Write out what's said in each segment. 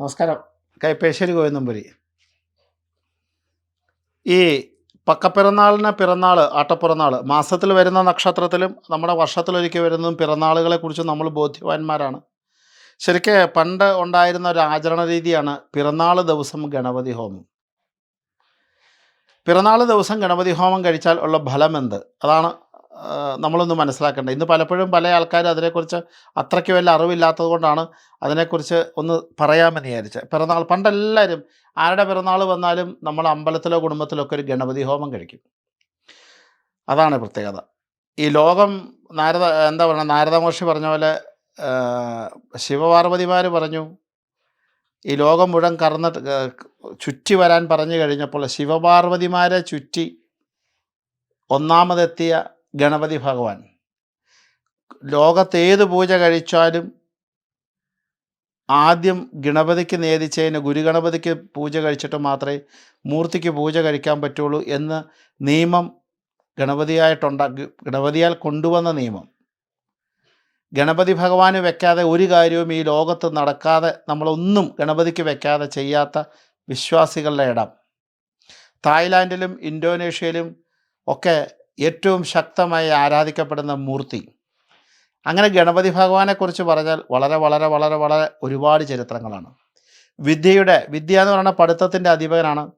നമസ്കാരം. കൈപ്പേശ്ശേരി ഗോവിന്ദമ്പുരി. ഈ പക്കപ്പിറന്നാളിന് പിറന്നാൾ ആട്ടപ്പിറന്നാൾ മാസത്തിൽ വരുന്ന നക്ഷത്രത്തിലും നമ്മുടെ വർഷത്തിലൊരിക്കൽ വരുന്നതും പിറന്നാളുകളെ കുറിച്ച് നമ്മൾ ബോധ്യവാന്മാരാണ്. ശരിക്ക് പണ്ട് ഉണ്ടായിരുന്ന ഒരു ആചരണ രീതിയാണ് പിറന്നാൾ ദിവസം ഗണപതി ഹോമം. പിറന്നാൾ ദിവസം ഗണപതി ഹോമം കഴിച്ചാൽ ഉള്ള ഫലം എന്ത് അതാണ് നമ്മളൊന്ന് മനസ്സിലാക്കേണ്ടത് ഇന്ന് പലപ്പോഴും പല ആൾക്കാരും അതിനെക്കുറിച്ച് അത്രയ്ക്ക് വല്ല അറിവില്ലാത്തത് കൊണ്ടാണ് അതിനെക്കുറിച്ച് ഒന്ന് പറയാമെന്ന് വിചാരിച്ചത് പിറന്നാൾ പണ്ടെല്ലാവരും ആരുടെ പിറന്നാൾ വന്നാലും നമ്മൾ അമ്പലത്തിലോ കുടുംബത്തിലോ ഒക്കെ ഒരു ഗണപതി ഹോമം കഴിക്കും. അതാണ് പ്രത്യേകത. ഈ ലോകം നാരദ എന്താ പറയുക നാരദമോഷി പറഞ്ഞ പോലെ ശിവപാർവതിമാർ പറഞ്ഞു ഈ ലോകം മുഴുവൻ കറന്നിട്ട് ചുറ്റി വരാൻ പറഞ്ഞു കഴിഞ്ഞപ്പോൾ ശിവപാർവതിമാരെ ചുറ്റി ഒന്നാമതെത്തിയ ഗണപതി ഭഗവാൻ. ലോകത്തേത് പൂജ കഴിച്ചാലും ആദ്യം ഗണപതിക്ക് നേദിച്ചതിന് ഗുരുഗണപതിക്ക് പൂജ കഴിച്ചിട്ട് മാത്രമേ മൂർത്തിക്ക് പൂജ കഴിക്കാൻ പറ്റുള്ളൂ എന്ന് നിയമം ഗണപതിയായിട്ടുണ്ട ഗണപതിയാൽ കൊണ്ടുവന്ന നിയമം. ഗണപതി ഭഗവാന് വെക്കാതെ ഒരു കാര്യവും ഈ ലോകത്ത് നടക്കാതെ നമ്മളൊന്നും ഗണപതിക്ക് വെക്കാതെ ചെയ്യാത്ത വിശ്വാസികളുടെ ഇടം. തായ്ലാൻഡിലും ഇന്തോനേഷ്യയിലും ഒക്കെ ഏറ്റവും ശക്തമായി ആരാധിക്കപ്പെടുന്ന മൂർത്തി. അങ്ങനെ ഗണപതി ഭഗവാനെക്കുറിച്ച് പറഞ്ഞാൽ വളരെ വളരെ വളരെ വളരെ ഒരുപാട് ചരിത്രങ്ങളാണ്. വിദ്യയുടെ വിദ്യ എന്ന് പറയുന്ന പഠിത്തത്തിന്റെ അധിപനാണ്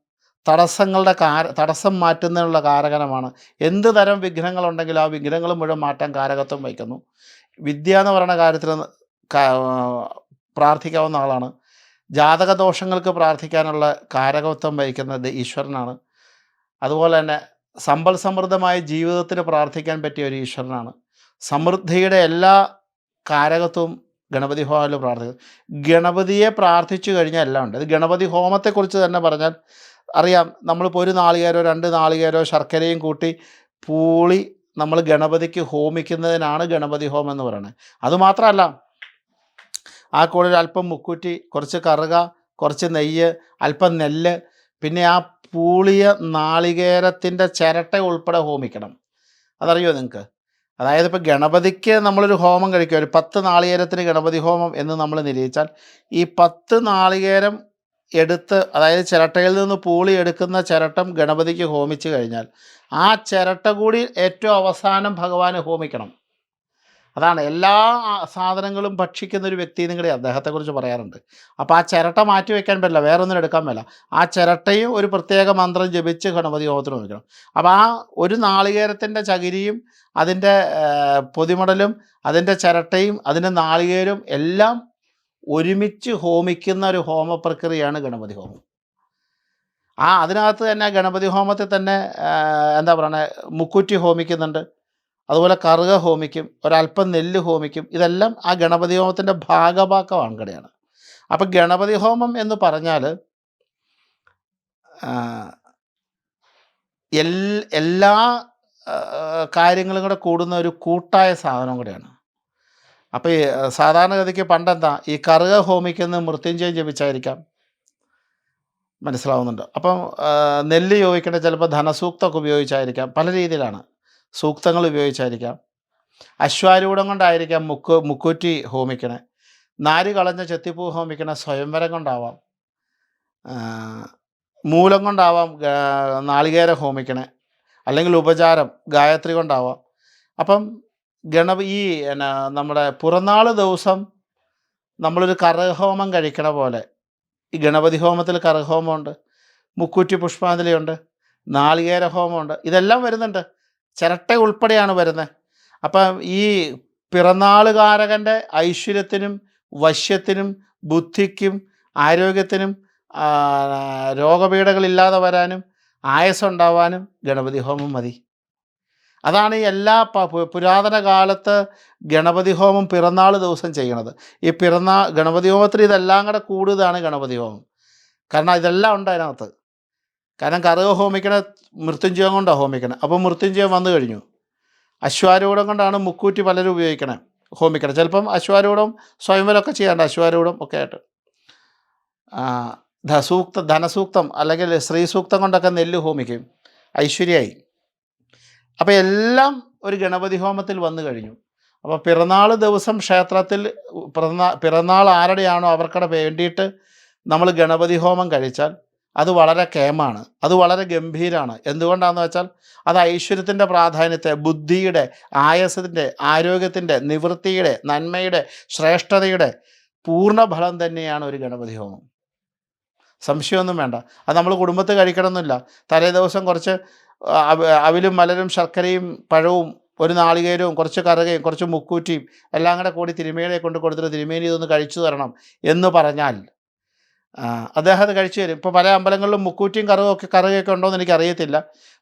തടസ്സങ്ങളുടെ കാര തടസ്സം മാറ്റുന്നതിനുള്ള കാരകനമാണ്. എന്ത് തരം വിഘ്നങ്ങളുണ്ടെങ്കിലും ആ വിഘ്നങ്ങൾ മുഴുവൻ മാറ്റാൻ കാരകത്വം വഹിക്കുന്നു. വിദ്യ എന്ന് പറയുന്ന കാര്യത്തിൽ പ്രാർത്ഥിക്കാവുന്ന ആളാണ്. ജാതക ദോഷങ്ങൾക്ക് പ്രാർത്ഥിക്കാനുള്ള കാരകത്വം വഹിക്കുന്നത് ഈശ്വരനാണ്. അതുപോലെ തന്നെ സമ്പൽ സമൃദ്ധമായ ജീവിതത്തിന് പ്രാർത്ഥിക്കാൻ പറ്റിയ ഒരു ഈശ്വരനാണ്. സമൃദ്ധിയുടെ എല്ലാ കാരകത്വവും ഗണപതി ഹോമത്തിൽ പ്രാർത്ഥിക്കും ഗണപതിയെ പ്രാർത്ഥിച്ചു കഴിഞ്ഞാൽ എല്ലാം ഉണ്ട്. ഇത് ഗണപതി ഹോമത്തെക്കുറിച്ച് തന്നെ പറഞ്ഞാൽ അറിയാം. നമ്മളിപ്പോൾ ഒരു നാളികേരോ രണ്ട് നാളികേരോ ശർക്കരയും കൂട്ടി പൂളി നമ്മൾ ഗണപതിക്ക് ഹോമിക്കുന്നതിനാണ് ഗണപതി ഹോമം എന്ന് പറയുന്നത്. അതുമാത്രമല്ല ആ കൂടെ അല്പം മുക്കൂറ്റി കുറച്ച് കറുക കുറച്ച് നെയ്യ് അല്പം നെല്ല് പിന്നെ ആ പൂളിയ നാളികേരത്തിന്റെ ചിരട്ട ഉൾപ്പെടെ ഹോമിക്കണം. അതറിയോ നിങ്ങൾക്ക് അതായത് ഇപ്പോൾ ഗണപതിക്ക് നമ്മളൊരു ഹോമം കഴിക്കുക ഒരു പത്ത് നാളികേരത്തിന് ഗണപതി ഹോമം എന്ന് നമ്മൾ നിരീക്ഷിച്ചാൽ ഈ പത്ത് നാളികേരം എടുത്ത് അതായത് ചിരട്ടയിൽ നിന്ന് പൂളി എടുക്കുന്ന ചിരട്ടം ഗണപതിക്ക് ഹോമിച്ച് കഴിഞ്ഞാൽ ആ ചിരട്ട കൂടി ഏറ്റവും അവസാനം ഭഗവാന് ഹോമിക്കണം. അതാണ് എല്ലാ സാധനങ്ങളും ഭക്ഷിക്കുന്ന ഒരു വ്യക്തി നിങ്ങളുടെ അദ്ദേഹത്തെക്കുറിച്ച് പറയാറുണ്ട്. അപ്പോൾ ആ ചിരട്ട മാറ്റി വെക്കാൻ പറ്റില്ല വേറെ ഒന്നും എടുക്കാൻ പറ്റില്ല. ആ ചിരട്ടയും ഒരു പ്രത്യേക മന്ത്രം ജപിച്ച് ഗണപതി ഹോമത്തിന് വയ്ക്കണം അപ്പോൾ ആ ഒരു നാളികേരത്തിന്റെ ചകിരിയും അതിന്റെ പൊതിമടലും അതിന്റെ ചിരട്ടയും അതിന്റെ നാളികേരും എല്ലാം ഒരുമിച്ച് ഹോമിക്കുന്ന ഒരു ഹോമ പ്രക്രിയയാണ് ഗണപതി ഹോമം ആ അതിനകത്ത് തന്നെ ഗണപതി ഹോമത്തിൽ തന്നെ എന്താ പറയുക മുക്കുറ്റി ഹോമിക്കുന്നുണ്ട്. അതുപോലെ കറുക ഹോമിക്കും ഒരല്പം നെല്ല് ഹോമിക്കും ഇതെല്ലാം ആ ഗണപതി ഹോമത്തിന്റെ ഭാഗഭാക്കമാണ് കടയാണ് അപ്പം ഗണപതി ഹോമം എന്ന് പറഞ്ഞാൽ എല്ലാ കാര്യങ്ങളും കൂടെ കൂടുന്ന ഒരു കൂട്ടായ സാധനം കൂടെയാണ്. അപ്പോൾ ഈ സാധാരണഗതിക്ക് പണ്ടെന്താ ഈ കറുക ഹോമിക്കുന്ന മൃത്യുഞ്ജയം ജപിച്ചായിരിക്കാം. മനസ്സിലാവുന്നുണ്ട്. അപ്പം നെല്ല് ചോദിക്കേണ്ട ചിലപ്പോൾ ധനസൂക്തമൊക്കെ ഉപയോഗിച്ചായിരിക്കാം. പല രീതിയിലാണ്. സൂക്തങ്ങൾ ഉപയോഗിച്ചായിരിക്കാം അശ്വാരൂഢം കൊണ്ടായിരിക്കാം മുക്ക് മുക്കൂറ്റി ഹോമിക്കണേ. നാര് കളഞ്ഞ ചെത്തിപ്പൂ ഹോമിക്കണ സ്വയംവരം കൊണ്ടാവാം. മൂലം കൊണ്ടാവാം നാളികേര ഹോമിക്കണേ. അല്ലെങ്കിൽ ഉപചാരം ഗായത്രി കൊണ്ടാവാം. അപ്പം ഗണപ ഈ എന്നാ നമ്മുടെ പുറന്നാൾ ദിവസം നമ്മളൊരു കറഹോമം കഴിക്കണ പോലെ. ഈ ഗണപതി ഹോമത്തിൽ കറഹോമമുണ്ട് മുക്കൂറ്റി പുഷ്പാഞ്ജലിയുണ്ട് നാളികേര ഹോമമുണ്ട് ഇതെല്ലാം വരുന്നുണ്ട്. ചിരട്ട ഉൾപ്പെടെയാണ് വരുന്നത്. അപ്പം ഈ പിറന്നാളുകാരകന്റെ ഐശ്വര്യത്തിനും വശ്യത്തിനും ബുദ്ധിക്കും ആരോഗ്യത്തിനും രോഗപീഠകളില്ലാതെ വരാനും ആയസുണ്ടാവാനും ഗണപതി ഹോമം മതി. അതാണ് എല്ലാ പുരാതന കാലത്ത് ഗണപതി ഹോമം പിറന്നാൾ ദിവസം ചെയ്യണത്. ഈ പിറന്നാൾ ഗണപതി ഹോമത്തിൽ ഇതെല്ലാം കൂടെ കൂടുതലാണ് ഗണപതി ഹോമം. കാരണം ഇതെല്ലാം ഉണ്ട് അതിനകത്ത്. കാരണം കറുക ഹോമിക്കണ മൃത്യുഞ്ജയം കൊണ്ടാണ് ഹോമിക്കണേ. അപ്പോൾ മൃത്യുഞ്ജയം വന്നു കഴിഞ്ഞു. അശ്വാരൂഢം കൊണ്ടാണ് മുക്കൂറ്റി പലരും ഉപയോഗിക്കണേ ഹോമിക്കണേ. ചിലപ്പം അശ്വാരൂഢം സ്വയംവരമൊക്കെ ചെയ്യാറുണ്ട്. അശ്വാരൂഢം ഒക്കെ ആയിട്ട്. ധസൂക്ത ധനസൂക്തം അല്ലെങ്കിൽ ശ്രീസൂക്തം കൊണ്ടൊക്കെ നെല്ല് ഹോമിക്കും. ഐശ്വര്യമായി അപ്പോൾ എല്ലാം ഒരു ഗണപതി ഹോമത്തിൽ വന്നു കഴിഞ്ഞു. അപ്പോൾ പിറന്നാൾ ദിവസം ക്ഷേത്രത്തിൽ പിറന്നാൾ പിറന്നാൾ ആരുടെയാണോ അവർക്കടെ വേണ്ടിയിട്ട് നമ്മൾ ഗണപതി ഹോമം കഴിച്ചാൽ അത് വളരെ കേമാണ്. അത് വളരെ ഗംഭീരമാണ് എന്തുകൊണ്ടാണെന്ന് വെച്ചാൽ അത് ഐശ്വര്യത്തിന്റെ പ്രാധാന്യത്തെ ബുദ്ധിയുടെ ആയസത്തിന്റെ ആരോഗ്യത്തിന്റെ നിവൃത്തിയുടെ നന്മയുടെ ശ്രേഷ്ഠതയുടെ പൂർണ ഫലം തന്നെയാണ് ഒരു ഗണപതി ഹോമം. സംശയമൊന്നും വേണ്ട. അത് നമ്മൾ കുടുംബത്ത് കഴിക്കണമെന്നില്ല. തലേ ദിവസം കുറച്ച് അവിലും മലരും ശർക്കരയും പഴവും ഒരു നാളികേരവും കുറച്ച് കറുകയും കുറച്ച് മുക്കൂറ്റിയും എല്ലാം കൂടെ കൂടി തിരുമേനെ കൊണ്ട് കൊടുത്തിട്ട് തിരുമേനി ഇതൊന്ന് കഴിച്ചു തരണം എന്ന് പറഞ്ഞാൽ അദ്ദേഹം അത് കഴിച്ചു തരും. ഇപ്പോൾ പല അമ്പലങ്ങളിലും മുക്കൂറ്റിയും കറുകൊക്കെ കറുകയൊക്കെ ഉണ്ടോ എന്ന് എനിക്കറിയത്തില്ല.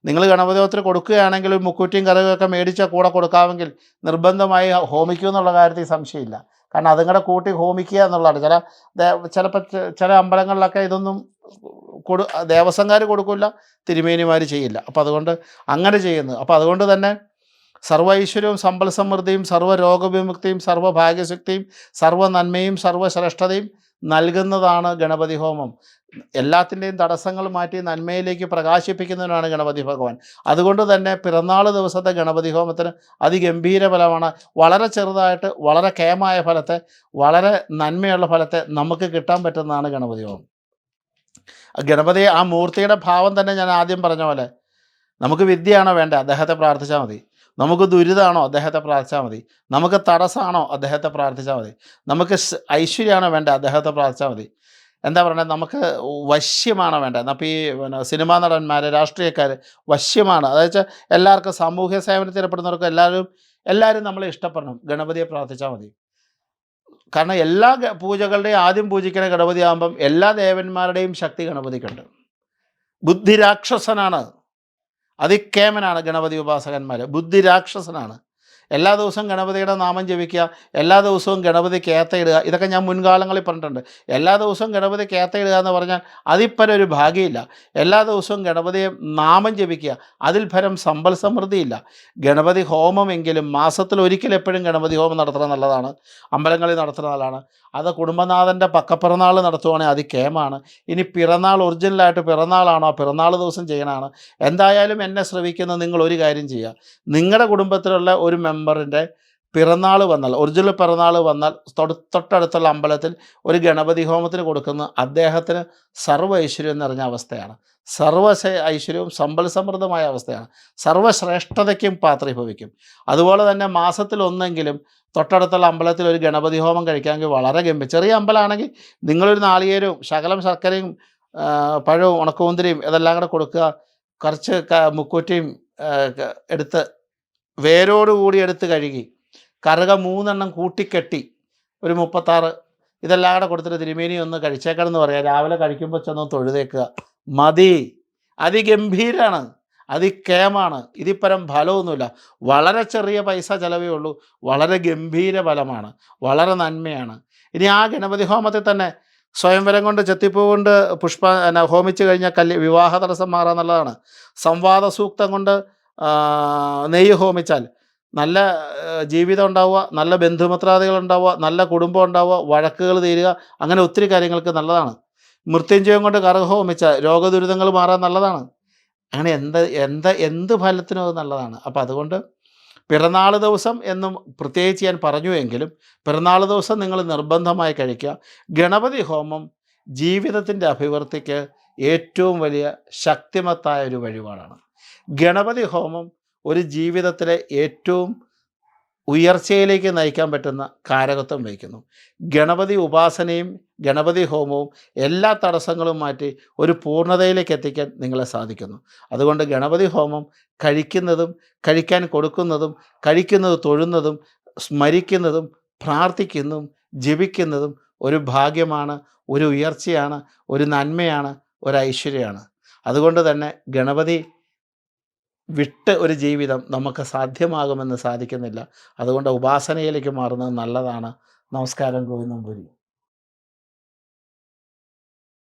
നിങ്ങൾ ഗണപതിയോത്തിന് കൊടുക്കുകയാണെങ്കിൽ ഒരു മുക്കൂറ്റിയും കറുകയൊക്കെ മേടിച്ച കൂടെ കൊടുക്കാമെങ്കിൽ നിർബന്ധമായി ഹോമിക്കൂ എന്നുള്ള കാര്യത്തിൽ സംശയമില്ല. കാരണം അതും കൂടെ കൂട്ടി ഹോമിക്കുക എന്നുള്ളതാണ്. ചില ചിലപ്പോൾ ചില അമ്പലങ്ങളിലൊക്കെ ഇതൊന്നും കൊടു ദേവസ്വംകാർ കൊടുക്കില്ല തിരുമേനിമാർ ചെയ്യില്ല. അപ്പോൾ അതുകൊണ്ട് അങ്ങനെ ചെയ്യുന്നു. അപ്പോൾ അതുകൊണ്ട് തന്നെ സർവ ഐശ്വര്യവും സമ്പൽ സമൃദ്ധിയും സർവ രോഗവിമുക്തിയും സർവ ഭാഗ്യശക്തിയും സർവ നന്മയും സർവ ശ്രേഷ്ഠതയും നൽകുന്നതാണ് ഗണപതി ഹോമം. എല്ലാത്തിന്റെയും തടസ്സങ്ങൾ മാറ്റി നന്മയിലേക്ക് പ്രകാശിപ്പിക്കുന്നതിനാണ് ഗണപതി ഭഗവാൻ. അതുകൊണ്ട് തന്നെ പിറന്നാൾ ദിവസത്തെ ഗണപതി ഹോമത്തിന് അതിഗംഭീര ഫലമാണ്. വളരെ ചെറുതായിട്ട് വളരെ കേമായ ഫലത്തെ വളരെ നന്മയുള്ള ഫലത്തെ നമുക്ക് കിട്ടാൻ പറ്റുന്നതാണ് ഗണപതി ഹോമം. ഗണപതി ആ മൂർത്തിയുടെ ഭാവം തന്നെ ഞാൻ ആദ്യം പറഞ്ഞ പോലെ നമുക്ക് വിദ്യയാണോ വേണ്ട അദ്ദേഹത്തെ പ്രാർത്ഥിച്ചാൽ മതി. നമുക്ക് ദുരിതമാണോ അദ്ദേഹത്തെ പ്രാർത്ഥിച്ചാൽ മതി? നമുക്ക് തടസ്സമാണോ അദ്ദേഹത്തെ പ്രാർത്ഥിച്ചാൽ മതി? നമുക്ക് ഐശ്വര്യമാണോ വേണ്ടത് അദ്ദേഹത്തെ പ്രാർത്ഥിച്ചാൽ മതി? എന്താ പറയുക നമുക്ക് വശ്യമാണോ വേണ്ടത്? അപ്പോൾ ഈ പിന്നെ സിനിമാ നടന്മാർ രാഷ്ട്രീയക്കാർ വശ്യമാണ്. അതായത് എല്ലാവർക്കും സാമൂഹ്യ സേവനത്തിൽ ഏർപ്പെടുന്നവർക്ക് എല്ലാവരും എല്ലാവരും നമ്മളെ ഇഷ്ടപ്പെടണം. ഗണപതിയെ പ്രാർത്ഥിച്ചാൽ മതി. കാരണം എല്ലാ പൂജകളുടെയും ആദ്യം പൂജിക്കുന്ന ഗണപതി ആകുമ്പം എല്ലാ ദേവന്മാരുടെയും ശക്തി ഗണപതിക്കുണ്ട്. ബുദ്ധിരാക്ഷസനാണ് അതിക്കേമനാണ് ഗണപതി ഉപാസകന്മാർ ബുദ്ധിരാക്ഷസനാണ് എല്ലാ ദിവസവും ഗണപതിയുടെ നാമം ജപിക്കുക എല്ലാ ദിവസവും ഗണപതി കേത്തയിടുക ഇതൊക്കെ ഞാൻ മുൻകാലങ്ങളിൽ പറഞ്ഞിട്ടുണ്ട്. എല്ലാ ദിവസവും ഗണപതി കേത്തയിടുക എന്ന് പറഞ്ഞാൽ അതിൽ ഒരു ഭാഗ്യമില്ല. എല്ലാ ദിവസവും ഗണപതിയെ നാമം ജപിക്കുക അതിൽ ഫലം സമ്പൽ സമൃദ്ധിയില്ല. ഗണപതി ഹോമമെങ്കിലും മാസത്തിൽ ഒരിക്കൽ എപ്പോഴും ഗണപതി ഹോമം നടത്തണം നല്ലതാണ് അമ്പലങ്ങളിൽ നടത്തുന്നത് നല്ലതാണ് അത് കുടുംബനാഥന്റെ പക്കപ്പിറന്നാൾ നടത്തുവാണെങ്കിൽ അത് കേമാണ്. ഇനി പിറന്നാൾ ഒറിജിനലായിട്ട് പിറന്നാളാണോ പിറന്നാൾ ദിവസം ചെയ്യണമാണ്? എന്തായാലും എന്നെ ശ്രവിക്കുന്ന നിങ്ങൾ ഒരു കാര്യം ചെയ്യുക. നിങ്ങളുടെ കുടുംബത്തിലുള്ള ഒരു മെമ്പറിന്റെ പിറന്നാൾ വന്നാൽ ഒറിജിനൽ പിറന്നാൾ വന്നാൽ തൊട് തൊട്ടടുത്തുള്ള അമ്പലത്തിൽ ഒരു ഗണപതി ഹോമത്തിന് കൊടുക്കുന്ന അദ്ദേഹത്തിന് സർവ ഐശ്വര്യം നിറഞ്ഞ അവസ്ഥയാണ്. സർവ ഐശ്വര്യവും സമ്പൽ സമൃദ്ധമായ അവസ്ഥയാണ്. സർവശ്രേഷ്ഠതയ്ക്കും പാത്രീഭവിക്കും. അതുപോലെ തന്നെ മാസത്തിൽ ഒന്നെങ്കിലും തൊട്ടടുത്തുള്ള അമ്പലത്തിൽ ഒരു ഗണപതി ഹോമം കഴിക്കാമെങ്കിൽ വളരെ ഗംഭീരം. ചെറിയ അമ്പലമാണെങ്കിൽ നിങ്ങളൊരു നാളികേരവും ശകലം ശർക്കരയും പഴവും ഉണക്കമുന്തിരിയും ഇതെല്ലാം കൂടെ കൊടുക്കുക. കുറച്ച് മുക്കൂറ്റിയും എടുത്ത് വേരോടുകൂടി എടുത്ത് കഴുകി. കറുക മൂന്നെണ്ണം കൂട്ടിക്കെട്ടി. ഒരു മുപ്പത്താറ്. ഇതെല്ലാം കൂടെ കൊടുത്തിട്ട് തിരുമേനി ഒന്ന് കഴിച്ചേക്കണമെന്ന് പറയാം. രാവിലെ കഴിക്കുമ്പോൾ ചെന്ന് തൊഴുതേക്കുക. മതി. അതിഗംഭീരാണ്. അതിക്കേമാണ്. ഇതിപ്പരം ഫലമൊന്നുമില്ല. വളരെ ചെറിയ പൈസ ചിലവേ ഉള്ളൂ. വളരെ ഗംഭീര ഫലമാണ്. വളരെ നന്മയാണ്. ഇനി ആ ഗണപതി ഹോമത്തിൽ തന്നെ സ്വയംവരം കൊണ്ട് ചെത്തിപ്പൂ കൊണ്ട് പുഷ്പ ഹോമിച്ച് കഴിഞ്ഞാൽ കല്യ വിവാഹ തടസ്സം മാറാന്നുള്ളതാണ്. സംവാദ സൂക്തം കൊണ്ട് നെയ്യ് ഹോമിച്ചാൽ നല്ല ജീവിതം ഉണ്ടാവുക നല്ല ബന്ധുമിത്രാദികൾ ഉണ്ടാവുക നല്ല കുടുംബം ഉണ്ടാവുക വഴക്കുകൾ തീരുക അങ്ങനെ ഒത്തിരി കാര്യങ്ങൾക്ക് നല്ലതാണ്. മൃത്യുഞ്ജയം കൊണ്ട് കറുക ഹോമിച്ചാൽ രോഗദുരിതങ്ങൾ മാറാൻ നല്ലതാണ്. അങ്ങനെ എന്ത് എന്ത് എന്ത് ഫലത്തിനും അത് നല്ലതാണ്. അപ്പം അതുകൊണ്ട് പിറന്നാൾ ദിവസം എന്നും പ്രത്യേകിച്ച് ഞാൻ പറഞ്ഞു എങ്കിലും പിറന്നാൾ ദിവസം നിങ്ങൾ നിർബന്ധമായി കഴിക്കുക. ഗണപതി ഹോമം ജീവിതത്തിന്റെ അഭിവൃദ്ധിക്ക് ഏറ്റവും വലിയ ശക്തിമത്തായ ഒരു വഴിപാടാണ്. ഗണപതി ഹോമം ഒരു ജീവിതത്തിലെ ഏറ്റവും ഉയർച്ചയിലേക്ക് നയിക്കാൻ പറ്റുന്ന കാരകത്വം വഹിക്കുന്നു. ഗണപതി ഉപാസനയും ഗണപതി ഹോമവും എല്ലാ തടസ്സങ്ങളും മാറ്റി ഒരു പൂർണതയിലേക്ക് എത്തിക്കാൻ നിങ്ങളെ സാധിക്കുന്നു. അതുകൊണ്ട് ഗണപതി ഹോമം കഴിക്കുന്നതും കഴിക്കാൻ കൊടുക്കുന്നതും കഴിക്കുന്നത് തൊഴുന്നതും സ്മരിക്കുന്നതും പ്രാർത്ഥിക്കുന്നതും ജപിക്കുന്നതും ഒരു ഭാഗ്യമാണ് ഒരു ഉയർച്ചയാണ് ഒരു നന്മയാണ് ഒരു ഐശ്വര്യമാണ്. അതുകൊണ്ട് തന്നെ ഗണപതി വിട്ട് ഒരു ജീവിതം നമുക്ക് സാധ്യമാകുമെന്ന് സാധിക്കുന്നില്ല. അതുകൊണ്ട് ഉപാസനയിലേക്ക് മാറുന്നത് നല്ലതാണ്. നമസ്കാരം ഗോവിന്ദം പുരി.